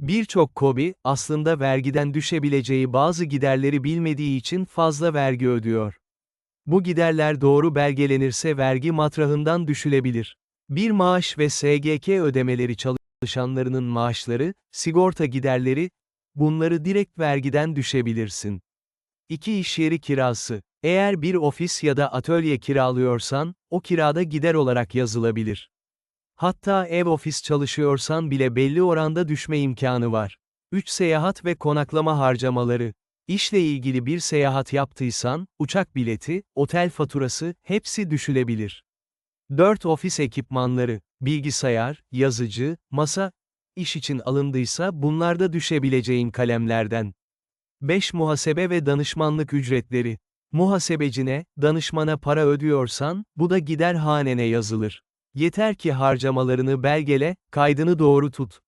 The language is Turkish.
Birçok KOBİ, aslında vergiden düşebileceği bazı giderleri bilmediği için fazla vergi ödüyor. Bu giderler doğru belgelenirse vergi matrahından düşülebilir. Bir maaş ve SGK ödemeleri çalışanlarının maaşları, sigorta giderleri, bunları direkt vergiden düşebilirsin. 2 iş yeri kirası. Eğer bir ofis ya da atölye kiralıyorsan, o kirada gider olarak yazılabilir. Hatta ev ofis çalışıyorsan bile belli oranda düşme imkanı var. 3 seyahat ve konaklama harcamaları. İşle ilgili bir seyahat yaptıysan, uçak bileti, otel faturası, hepsi düşülebilir. 4 ofis ekipmanları, bilgisayar, yazıcı, masa, iş için alındıysa bunlar da düşebileceğin kalemlerden. 5 muhasebe ve danışmanlık ücretleri. Muhasebecine, danışmana para ödüyorsan, bu da gider hanene yazılır. Yeter ki harcamalarını belgele, kaydını doğru tut.